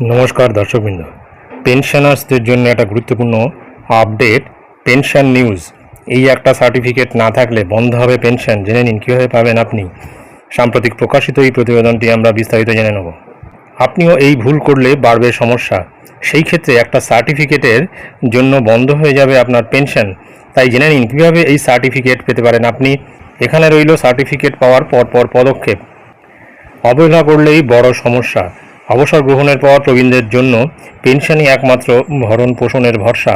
নমস্কার দর্শকবৃন্দ। পেনশনার্সদের জন্য একটা গুরুত্বপূর্ণ আপডেট পেনশন নিউজ এই একটা সার্টিফিকেট না থাকলে বন্ধ হবে পেনশন জেনে নিন, কীভাবে পাবেন আপনি? সাম্প্রতিক প্রকাশিত এই প্রতিবেদনটি আমরা বিস্তারিত জেনে নেব। আপনিও এই ভুল করলে বাড়বে সমস্যা। সেই ক্ষেত্রে একটা সার্টিফিকেটের জন্য বন্ধ হয়ে যাবে আপনার পেনশন তাই জেনে নিন, কীভাবে এই সার্টিফিকেট পেতে পারেন আপনি? এখানে রইল সার্টিফিকেট পাওয়ার পরপর পদক্ষেপ। অবহেলা করলেই বড় সমস্যা। অবসর গ্রহণের পর প্রবীণদের জন্য পেনশনই একমাত্র ভরণ পোষণের ভরসা।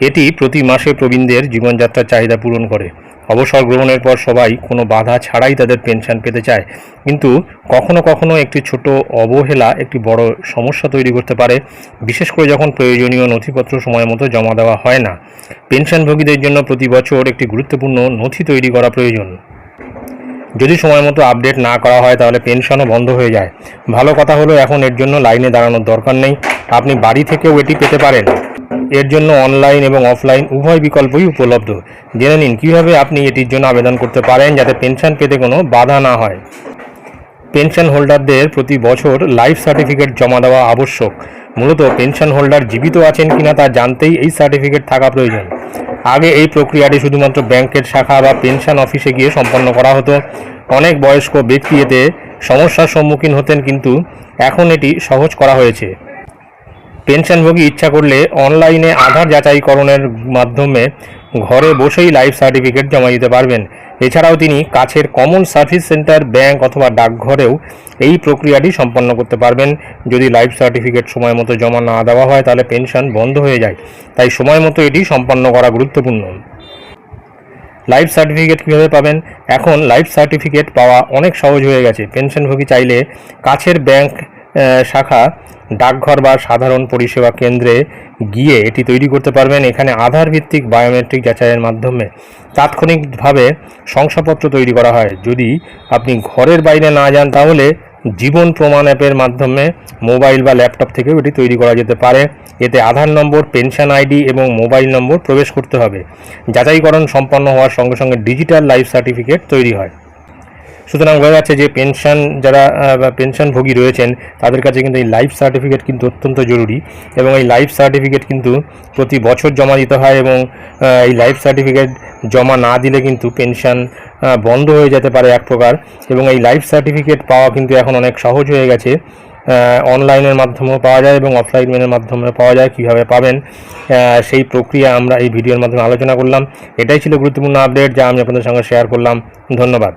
এটি প্রতি মাসে প্রবীণদের জীবনযাত্রার চাহিদা পূরণ করে। অবসর গ্রহণের পর সবাই কোনো বাধা ছাড়াই তাদের পেনশন পেতে চায়। কিন্তু কখনো কখনো একটি ছোট অবহেলা একটি বড় সমস্যা তৈরি করতে পারে। বিশেষ করে যখন প্রয়োজনীয় নথিপত্র সময় মতো জমা দেওয়া হয় না। পেনশনভোগীদের জন্য প্রতি বছর একটি গুরুত্বপূর্ণ নথি তৈরি করা প্রয়োজন। যদি সময় মতো আপডেট না করা হয়, তাহলে পেনশনও বন্ধ হয়ে যায়। ভালো কথা হলো, এখন এর জন্য লাইনে দাঁড়ানোর দরকার নেই। আপনি বাড়ি থেকেও এটি পেতে পারেন। এর জন্য অনলাইন এবং অফলাইন উভয় বিকল্পই উপলব্ধ। জেনে নিন, কীভাবে আপনি এটির জন্য আবেদন করতে পারেন, যাতে পেনশন পেতে কোনো বাধা না হয়। পেনশন হোল্ডারদের প্রতি বছর লাইফ সার্টিফিকেট জমা দেওয়া আবশ্যক। মূলত পেনশন হোল্ডার জীবিত আছেন কিনা তা জানতেই এই সার্টিফিকেট থাকা প্রয়োজন। আগে এই প্রক্রিয়াটি শুধুমাত্র ব্যাংকের শাখা বা পেনশন অফিসে গিয়ে সম্পন্ন করা হতো। অনেক বয়স্ক ব্যক্তি এতে সমস্যার সম্মুখীন হতেন কিন্তু এখন এটি সহজ করা হয়েছে। পেনশনভোগী ইচ্ছা করলে অনলাইনে আধার যাচাইকরণের মাধ্যমে ঘরে বসেই লাইফ সার্টিফিকেট জমা দিতে পারবেন। এছাড়াও তিনি কাছের কমন সার্ভিস সেন্টার ব্যাংক অথবা ডাকঘরেও এই প্রক্রিয়াটি সম্পন্ন করতে পারবেন। যদি লাইফ সার্টিফিকেট সময় মতো জমা না দেওয়া হয়, তাহলে পেনশন বন্ধ হয়ে যায়। তাই সময় মতো এটি সম্পন্ন করা গুরুত্বপূর্ণ। লাইফ সার্টিফিকেট কীভাবে পাবেন? এখন লাইফ সার্টিফিকেট পাওয়া অনেক সহজ হয়ে গেছে। পেনশনভোগী চাইলে কাছের ব্যাংক শাখা ডাকঘর বা সাধারণ পরিষেবা কেন্দ্রে গিয়ে এটি তৈরি করতে পারবেন এখানে আধার ভিত্তিক বায়োমেট্রিক যাচাইয়ের মাধ্যমে। তাৎক্ষণিকভাবে শংসাপত্র তৈরি করা হয়। যদি আপনি ঘরের বাইরে না যান, তাহলে জীবন প্রমাণ অ্যাপের মাধ্যমে মোবাইল বা ল্যাপটপ থেকেও এটি তৈরি করা যেতে পারে। এতে আধার নম্বর, পেনশন আইডি এবং মোবাইল নম্বর প্রবেশ করতে হবে। যাচাইকরণ সম্পন্ন হওয়ার সঙ্গে সঙ্গে ডিজিটাল লাইফ সার্টিফিকেট তৈরি হয়। সুতরাং বোঝা যাচ্ছে যে পেনশন যারা পেনশনভোগী রয়েছেন, তাদের কাছে কিন্তু এই লাইফ সার্টিফিকেট কিন্তু অত্যন্ত জরুরি এবং এই লাইফ সার্টিফিকেট কিন্তু প্রতি বছর জমা দিতে হয় এবং এই লাইফ সার্টিফিকেট জমা না দিলে কিন্তু পেনশন বন্ধ হয়ে যেতে পারে এক প্রকার এবং এই লাইফ সার্টিফিকেট পাওয়া কিন্তু এখন অনেক সহজ হয়ে গেছে। অনলাইনের মাধ্যমেও পাওয়া যায় এবং অফলাইনের মাধ্যমে পাওয়া যায়, কীভাবে পাবেন সেই প্রক্রিয়া আমরা এই ভিডিওর মাধ্যমে আলোচনা করলাম। এটাই ছিল গুরুত্বপূর্ণ আপডেট যা আমি আপনাদের সঙ্গে শেয়ার করলাম। ধন্যবাদ।